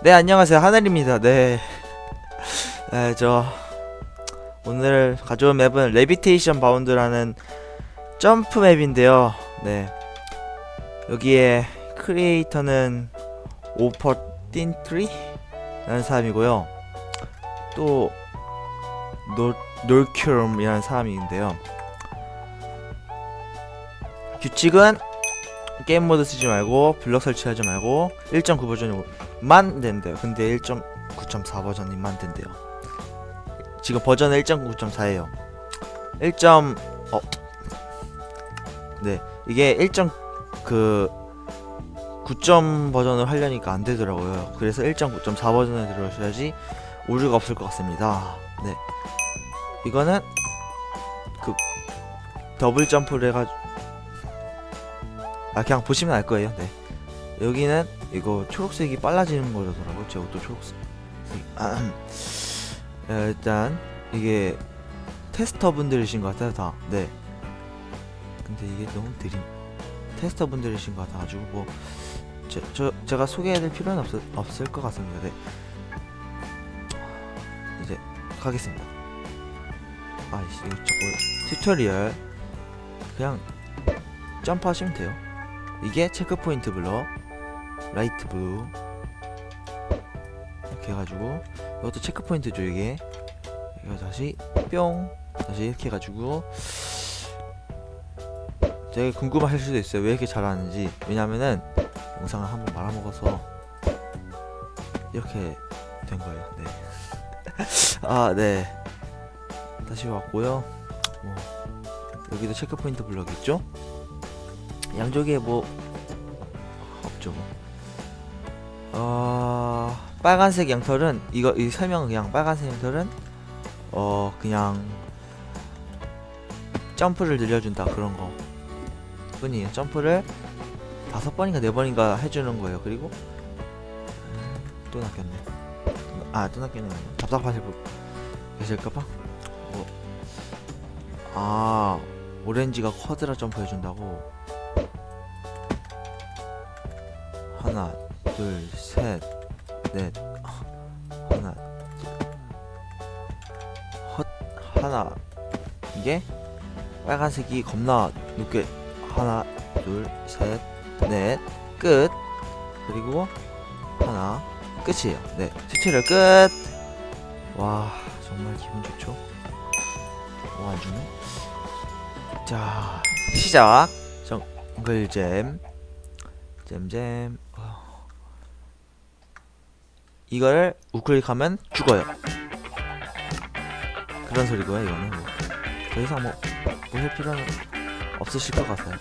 네 안녕하세요 하늘입니다 네. 네, 저 오늘 가져온 맵은 레비테이션 바운드라는 점프 맵인데요. 네. 여기에 크리에이터는 오퍼 틴트리 라는 사람이고요. 또 노, 놀큐럼이라는 사람이 있는데요. 규칙은 게임 모드 쓰지 말고 블럭 설치하지 말고 1.9 버전 만 된대요. 근데 1.9.4 버전이 만 된대요. 지금 버전은 1.9.4예요. 1. 어. 네. 이게 1.그 9점 버전을 하려니까 안 되더라고요. 그래서 1.9.4 버전을 들어오셔야지 오류가 없을 것 같습니다. 네. 이거는 그 더블 점프를 해가지고 아 그냥 보시면 알 거예요. 네. 여기는 이거 초록색이 빨라지는 거라더라고요. 제 옷도 초록색. 일단 이게 테스터 분들이신 것 같아요 다. 네. 근데 이게 너무 느림. 테스터 분들이신 것 같아가지고 뭐 제, 저 제가 소개해드릴 필요는 없, 없을 것 같습니다. 네. 이제 가겠습니다. 아이씨 이거 자꾸 튜토리얼 그냥 점프하시면 돼요. 이게 체크 포인트 블럭, 라이트 블루. 이렇게 해가지고 이것도 체크 포인트죠 이게. 이거 다시 뿅. 다시 이렇게 해가지고 되게 궁금하실 수도 있어요. 왜 이렇게 잘하는지. 왜냐면은 영상을 한번 말아먹어서 이렇게 된 거예요. 네. 네아네. 다시 왔고요. 뭐 여기도 체크 포인트 블럭 있죠? 양쪽에 뭐 없죠 뭐 어... 빨간색 양털은 이거 이 설명은 그냥 빨간색 양털은 어 그냥 점프를 늘려준다 그런 거. 뿐이에요. 점프를 다섯 번인가 네 번인가 해주는 거예요. 그리고 음, 또 낚였네. 아 또 낚였네. 답답하실 분 계실까봐? 뭐 아 오렌지가 쿼드라 점프 해준다고 둘 셋 넷 하나 헛 하나. 이게 빨간색이 겁나 높게. 하나 둘 셋 넷 끝. 그리고 하나 끝이에요. 네 튜토리얼 끝 와 정말 기분 좋죠? 뭐안 주네 자 시작. 정글잼. 잼잼. 어. 이걸 우클릭하면 죽어요. 그런 소리고요 이거는 뭐. 더 이상 뭐 보실 필요는 없으실 것 같아요.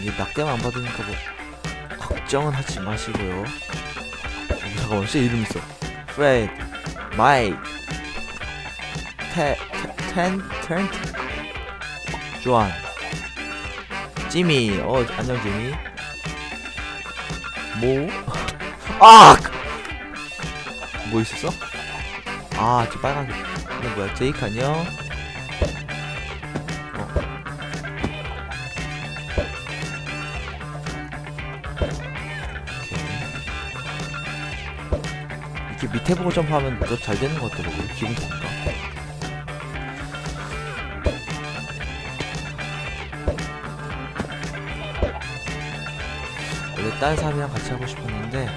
이게 낙대만 안 받으니까 뭐 걱정은 하지 마시고요. 어, 잠깐만 씨 이름 있어. 프레드 마이 텐, 텐 조안 지미 어 안녕 지미 모 아! 뭐 있었어? 아, 저 빨간색. 이거 뭐야? 제이크 안녕. 어. 오케이. 이렇게 밑에 보고 점프하면 더 잘 되는 것 같더라고요. 기분 좋은가? 원래 다른 사람이랑 같이 하고 싶었는데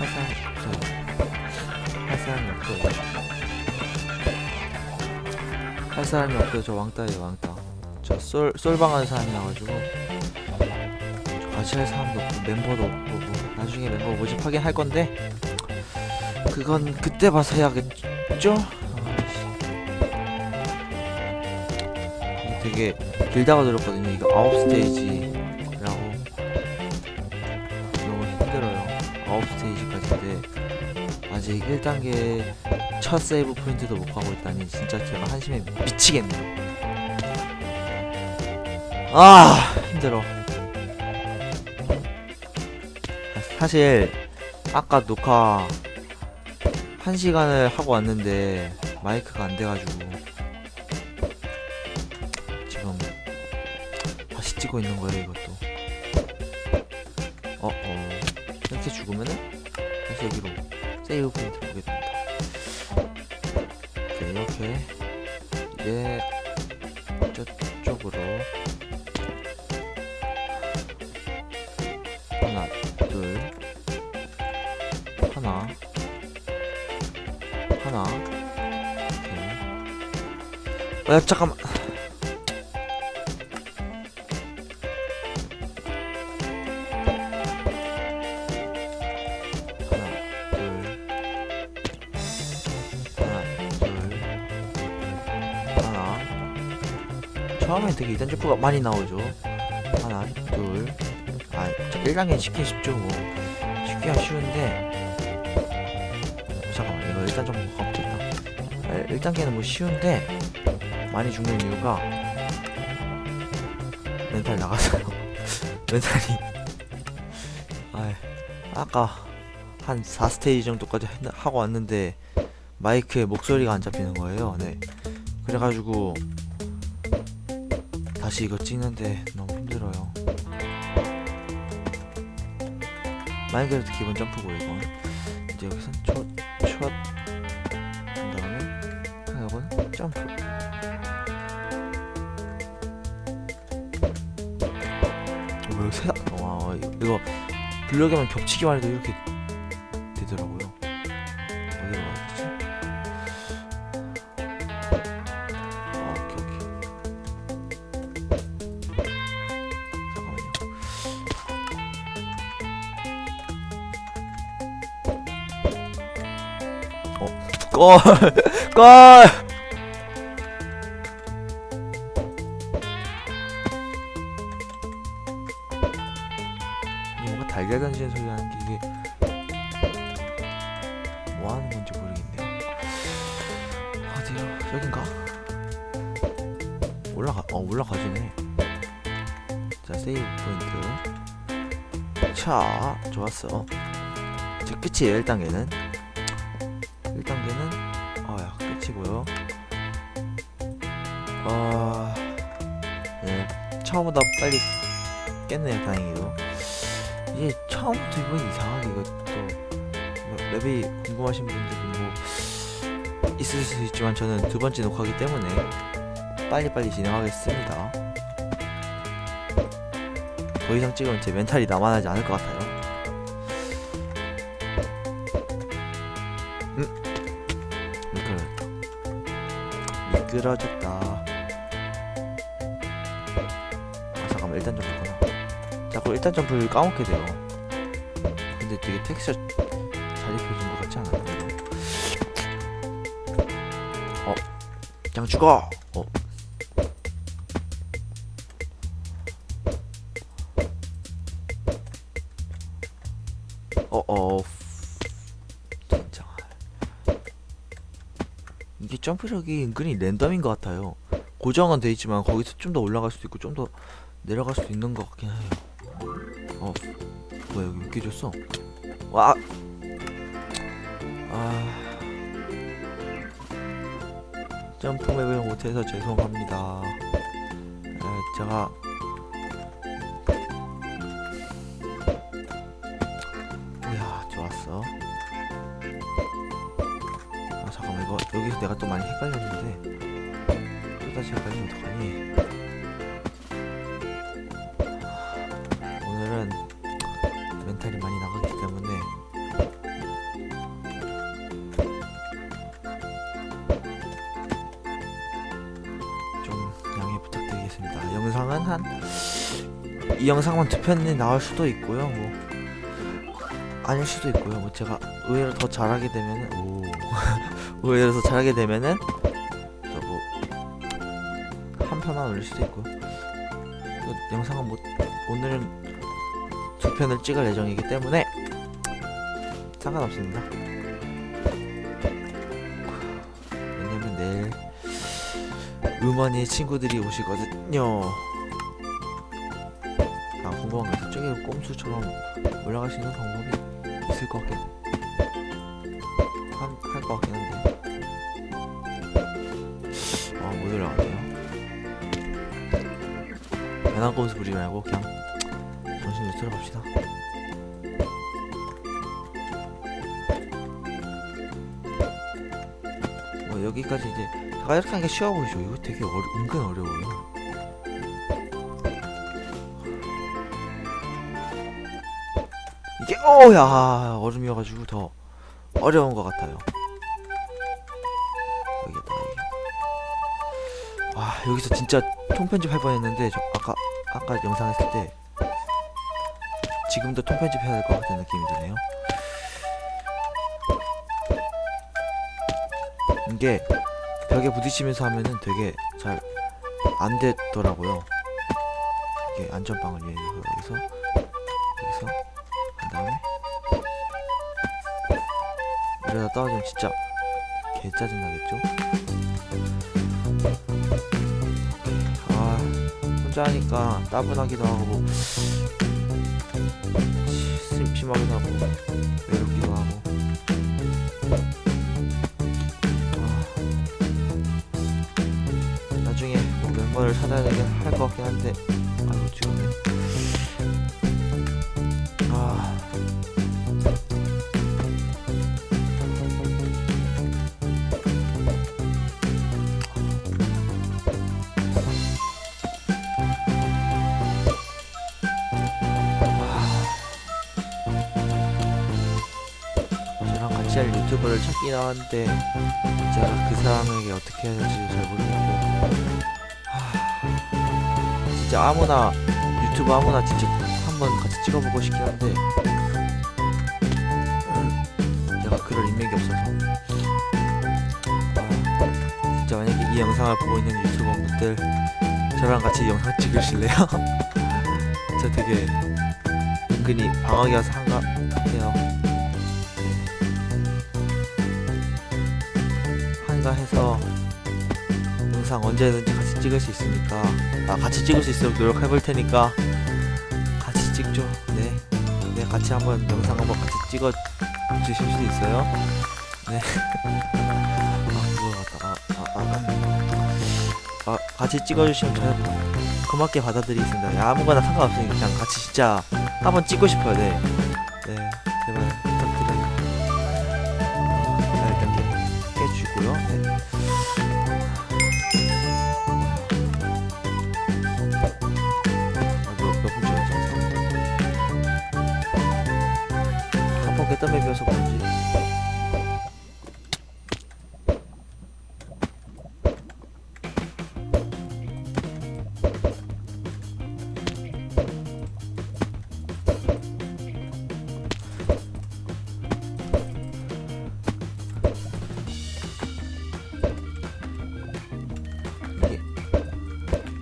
없어요. 할 사람이 없어요. 할 사람이 없어요. 저 왕따예요, 왕따. 저 솔, 솔방 하는 사람이라가지고. 저 같이 할 사람도 없고, 멤버도 없고, 뭐, 나중에 멤버 모집하긴 할 건데, 그건 그때 봐서 해야겠죠? 이게 되게 길다고 들었거든요. 이거 아홉 스테이지 1단계 첫 세이브 포인트도 못 가고 있다니 진짜 제가 한심해 미치겠네요. 아 힘들어. 사실 아까 녹화 한 시간을 하고 왔는데 마이크가 안 돼가지고 지금 다시 찍고 있는 거예요 이것도. 어, 어. 이렇게 죽으면은 다시 여기로 보게 됩니다. 오케이, 이렇게 이제 저쪽으로 하나, 둘, 하나, 하나. 오케이. 어, 야, 잠깐만. 처음엔 되게 이단 점프가 많이 나오죠. 하나, 둘, 아, 1단계는 쉽긴 쉽죠, 뭐. 쉽기가 쉬운데. 잠깐만, 이거 1단 점프 가볼게요. 1단계는 뭐 쉬운데, 많이 죽는 이유가, 멘탈 나가서요. 멘탈이. 아 아까 한 4스테이지 정도까지 했- 하고 왔는데, 마이크에 목소리가 안 잡히는 거예요. 네. 그래가지고 다시 이거 찍는데 너무 힘들어요. 마이크에도 기본 점프고 이건 이제 여기선 첫첫 다음에 이건 점프. 어, 왜 세? 와 이거 블럭에만 겹치기만 해도 이렇게 되더라고요. 걸! 걸! 이게 뭔가 달걀 던지는 소리 하는 게 이게 뭐 하는 건지 모르겠네요. 어디요? 여긴가? 올라가, 어, 올라가지네. 자, 세이브 포인트. 자, 좋았어. 이제 끝이에요, 1단계는. 1단계는, 빨리 깼네요, 다행히도. 이게 처음부터 이거 이상하게 이것도 뭐 맵이 궁금하신 분들은 뭐 있을 수 있지만 저는 두 번째 녹화기 때문에 빨리빨리 진행하겠습니다. 더 이상 찍으면 제 멘탈이 남아나지 않을 것 같아요. 음, 미끄러졌다. 미끄러졌다. 일단 점프구나. 자꾸 일단 점프를 까먹게 돼요. 근데 되게 텍스처 잘 입혀진 것 같지 않아요? 어, 그냥 죽어. 어. 어, 어. 진짜. 이게 점프력이 은근히 랜덤인 것 같아요. 고정은 돼 있지만 거기서 좀 더 올라갈 수도 있고 좀더 내려갈 수도 있는 것 같긴 해요. 어, 뭐야 여기 왜 깨졌어? 와, 아, 점프 맵을 못해서 죄송합니다. 에, 제가 이야 좋았어. 아 잠깐만 이거 여기서 내가 또 많이 헷갈렸는데 또 다시 헷갈리면 어떡하니? 이 영상만 두 편이 나올 수도 있고요. 뭐 아닐 수도 있고요. 뭐 제가 의외로 더 잘하게 되면은 오 의외로 더 잘하게 되면은 또뭐한 편만 올릴 수도 있고 또 영상은 뭐 오늘은 두 편을 찍을 예정이기 때문에 상관없습니다. 왜냐면 내일 음원이 친구들이 오시거든요. 세계로 꼼수처럼 올라갈 수 있는 방법이 있을 것 같긴 할것 같긴 한데. 아못 올라가네요. 배낭 꼼수 부리지 말고 그냥 정신 유체로 갑시다. 뭐 여기까지 이제 제가 이렇게 하는 게 쉬워 보이죠? 이거 되게 어려, 은근 어려워요. 이게 어야 얼음이어가지고 더 어려운 것 같아요. 여기다 여기. 와 여기서 진짜 통편집 할 뻔했는데 저 아까 아까 영상 했을 때 지금도 통편집 해야 될 것 같은 느낌이 드네요. 이게 벽에 부딪히면서 하면은 되게 잘 안 되더라고요. 이게 안전빵을 여기서 이러다 떨어지면 진짜 개 짜증 나겠죠? 아 혼자 하니까 따분하기도 하고 뭐 심, 심하기도 하고 외롭기도 하고 아, 나중에 뭐 멤버를 찾아야 되긴 할 것 같긴 한데 찾긴 하는데 제가 그 사람에게 어떻게 해야 될지 잘 모르겠고. 하... 진짜 아무나 유튜브 아무나 진짜 한번 같이 찍어보고 싶긴 한데 제가 그럴 인맥이 없어서. 아, 진짜 만약에 이 영상을 보고 있는 유튜버분들 저랑 같이 영상 찍으실래요? 저 되게 은근히 방학이 와서 한가 해요 한가해서 영상 언제든지 같이 찍을 수 있으니까. 아 같이 찍을 수 있도록 노력해 볼 테니까 같이 찍죠. 네. 네 같이 한번 영상 한번 같이 찍어 주실 수 있어요? 네. 아 그거 같다. 아, 아, 아, 아, 아 같이 찍어주시면 저는 고맙게 받아드리겠습니다. 야, 아무거나 상관없으니까 그냥 같이 진짜 한번 찍고 싶어요. 네. 네 깼다며 비어서 그런지.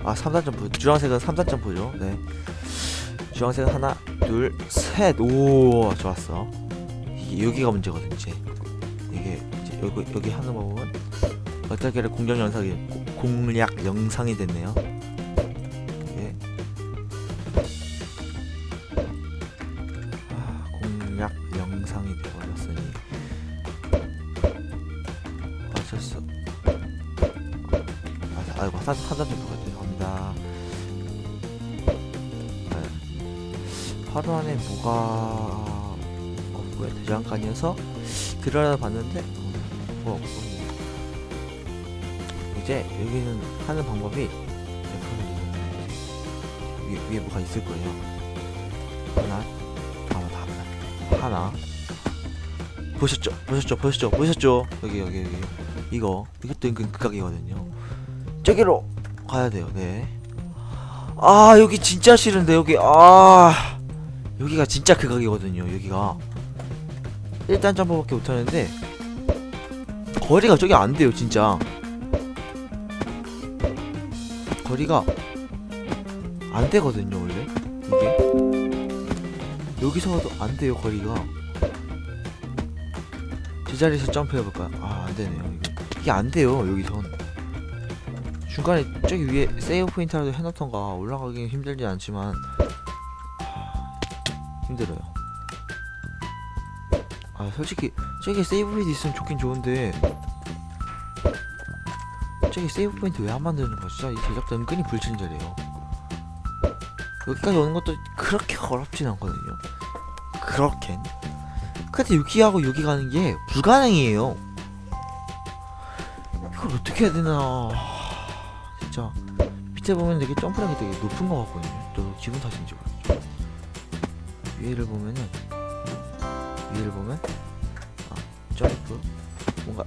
아 3단 점프. 주황색은 3단 점프죠. 네. 주황색은 하나 둘셋오 좋았어 여기가 문제거든 이제. 이게 이제 여기 여기 하는 거 보면 어떻게를 공격 영상이 고- 공략 영상이 됐네요. 이게. 아, 공략 영상이 되어버렸으니. 어쩔 수 아, 아이고 한, 한 단점프가 죄송합니다. 네. 안에 뭐가 대장간이어서 들어가 봤는데 뭐 없고 이제 여기는 하는 방법이 위에, 위에 뭐가 있을 거예요. 하나 하나 다 하나. 하나. 보셨죠? 보셨죠? 보셨죠? 보셨죠? 여기 여기 여기. 이거. 이것도 은근 극각이거든요. 저기로 가야 돼요. 네 아 여기 진짜 싫은데 여기. 아 여기가 진짜 극악이거든요 여기가 일단 점프밖에 못하는데 거리가 저기 안 돼요 진짜. 거리가 안 되거든요 원래. 이게. 여기서도 안 돼요 거리가. 제자리에서 점프해 볼까요? 아 안 되네요 이게, 이게 안 돼요 여기선. 중간에 저기 위에 세이브 포인트라도 해놓던가 올라가기 힘들지 않지만 힘들어요. 아 솔직히 저기 세이브 포인트 있으면 좋긴 좋은데 저기 세이브 포인트 왜 안 만드는 거야? 진짜 이 제작자 은근히 불친절해요. 여기까지 오는 것도 그렇게 어렵진 않거든요. 그렇겐. 근데 여기하고 여기 가는 게 불가능이에요. 이걸 어떻게 해야 되나 하, 진짜 밑에 보면 되게 점프력이 되게 높은 것 같거든요 저 기분 탓인지 모르겠죠 위에를 보면은 위에를 보면 아 점프 뭔가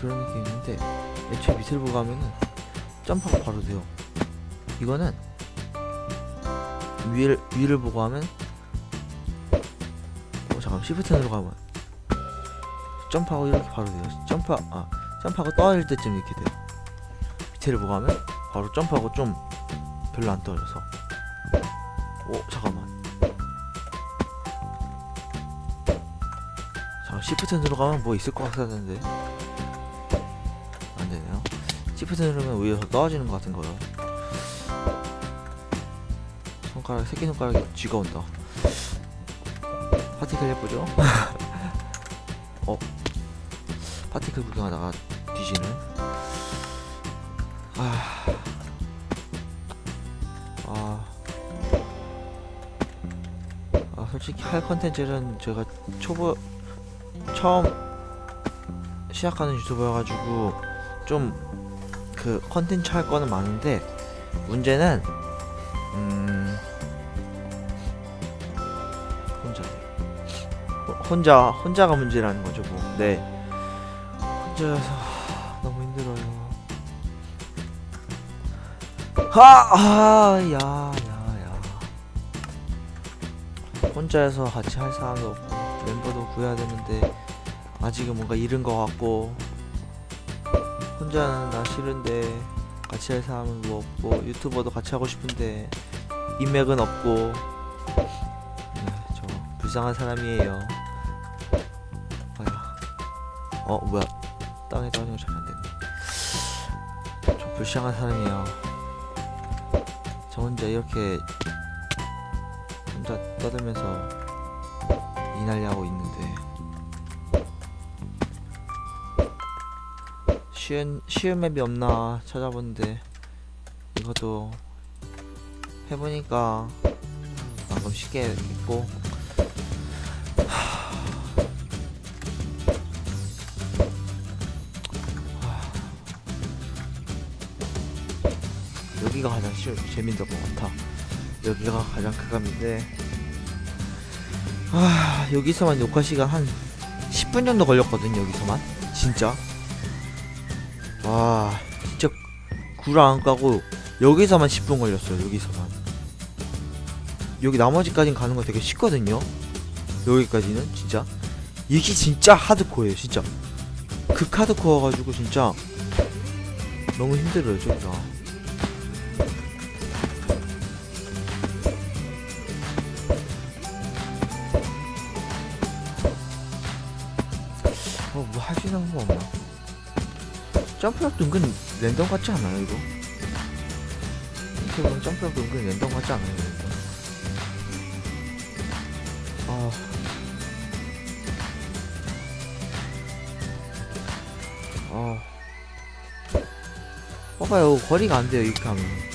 그런 느낌이 있는데 애초에 밑을 보고 가면은 점프가 바로 돼요. 이거는 위를 위를 보고 하면 어 잠깐 시프트로 가면 점프하고 이렇게 바로 돼요. 점프 아 점프하고 떨어질 때쯤 이렇게 돼요. 밑에를 보고 하면 바로 점프하고 좀 별로 안 떨어져서. 오 잠깐 시프트 누르가면 뭐 있을 것 같았는데. 안 되네요. 시프트 누르면 위에서 떨어지는 것 같은 거요. 손가락 새끼 손가락이 쥐가 온다. 파티클 예쁘죠? 어? 파티클 구경하다가 뒤지는? 아, 아, 아 솔직히 할 컨텐츠는 제가 초보 처음 시작하는 유튜버여가지고 좀 그 컨텐츠 할 거는 많은데 문제는 음 혼자 호- 혼자 혼자가 문제라는 거죠 뭐. 네 혼자여서 너무 힘들어요. 하아야야야 혼자여서 같이 할 사람도 없고 멤버도 구해야 되는데 아직은 뭔가 잃은 것 같고 혼자는 나 싫은데 같이 할 사람은 뭐 없고 유튜버도 같이 하고 싶은데 인맥은 없고 네, 저 불쌍한 사람이에요. 어 뭐야 땅에 떨어지는 거잘안 됐네. 저 불쌍한 사람이에요. 저 혼자 이렇게 혼자 떠들면서 이날리하고 있는데 쉬운 쉬운 맵이 없나 찾아봤는데 이것도 해보니까 방금 쉽게 했고 여기가 가장 쉬, 재밌는 것 같아. 여기가 가장 크감인데, 아 여기서만 녹화 시간 한 10분 정도 걸렸거든 여기서만 진짜. 와 진짜 구라 안 까고 여기서만 10분 걸렸어요 여기서만. 여기 나머지까진 가는 거 되게 쉽거든요. 여기까지는 진짜 이게 진짜 하드코어예요 진짜. 극 하드코어 가지고 진짜 너무 힘들어요 저기가. 어, 뭐 할 수 있는 거 없나? 점프력도 은근 랜덤 같지 않아요, 이거? 이렇게 보면 점프력도 은근 랜덤 같지 않아요, 이거? 아. 아. 봐봐요, 거리가 안 돼요, 이렇게 하면.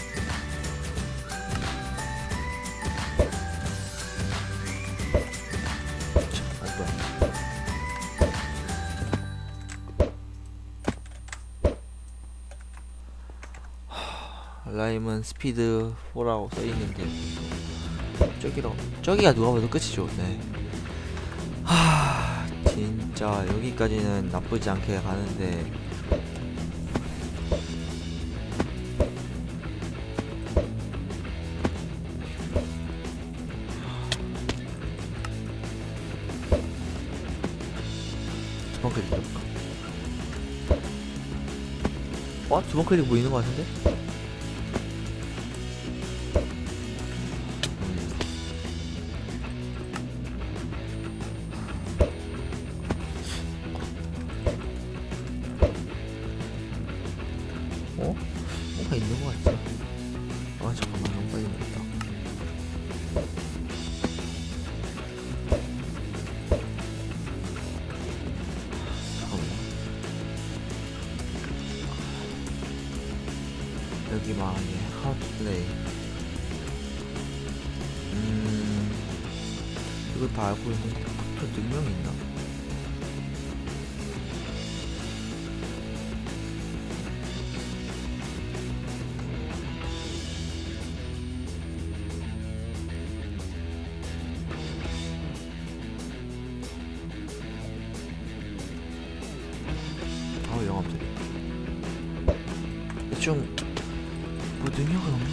라임은 스피드 4라고 써있는데 저기로 저기가 누가 봐도 끝이죠 네. 하 진짜 여기까지는 나쁘지 않게 가는데 두번 클릭 해볼까 어? 두번 클릭 보이는 것 같은데? 뭔가 있는 것 같지? 아 잠깐만 너무 빨리 눌렀다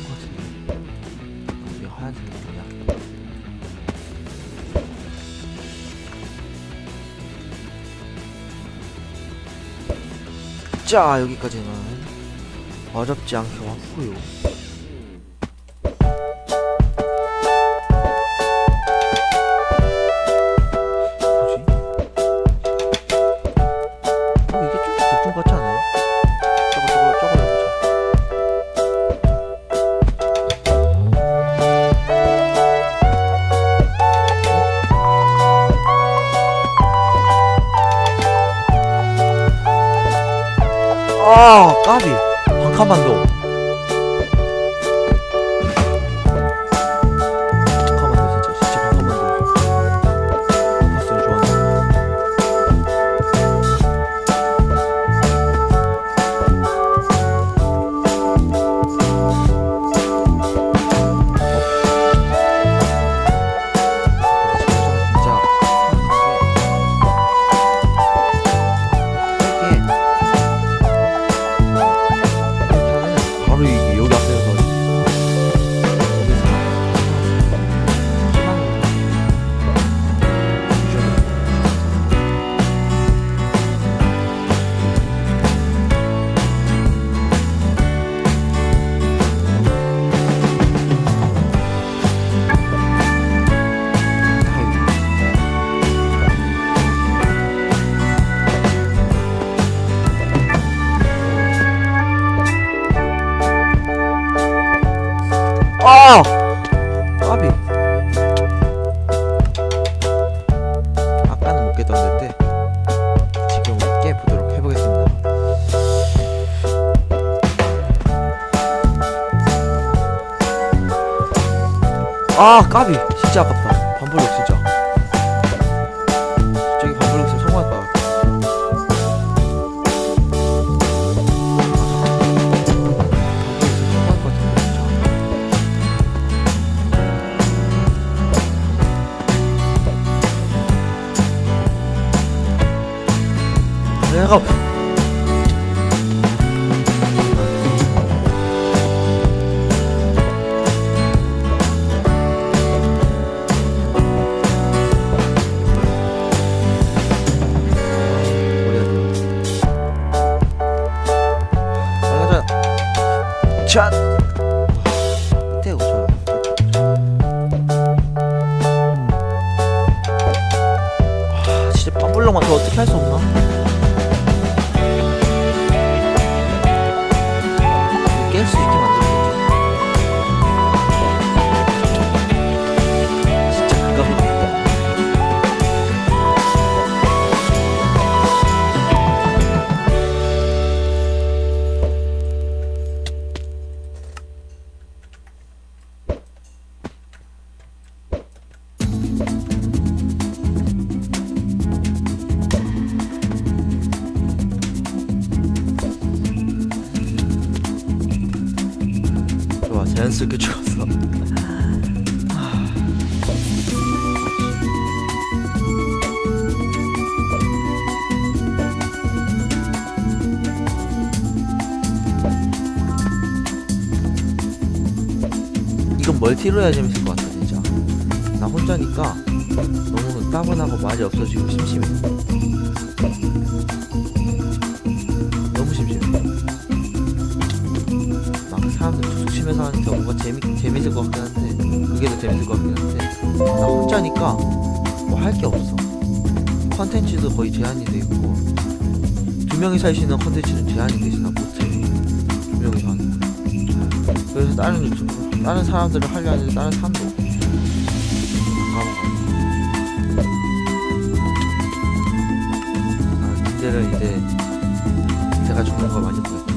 것 같은데 여기 하얀색 능력 자 여기까지는 어렵지 않게 왔고요 까비. 진짜 아깝다. 반블럭 진짜. 저기 반블럭 있으면 성공할 것 같아 내가 티로 해야 재밌을 것 같아 진짜. 나 혼자니까 너무 따분하고 말이 없어지고 심심해. 너무 심심해. 막 사람들 툭툭 치면서 하는 경우가 재미, 재밌을 것 같긴 한데 그게 더 재밌을 것 같긴 한데 나 혼자니까 뭐 할 게 없어. 컨텐츠도 거의 제한이 돼 있고 두 명이서 할 수 있는 컨텐츠는 제한이 돼 있어 나 못해. 두 명이서 하는 거. 그래서 다른 유튜브 다른 사람들을 하려 하는데 다른 사람도 거 아, 문제는 이제 제가 죽는 걸 많이 보여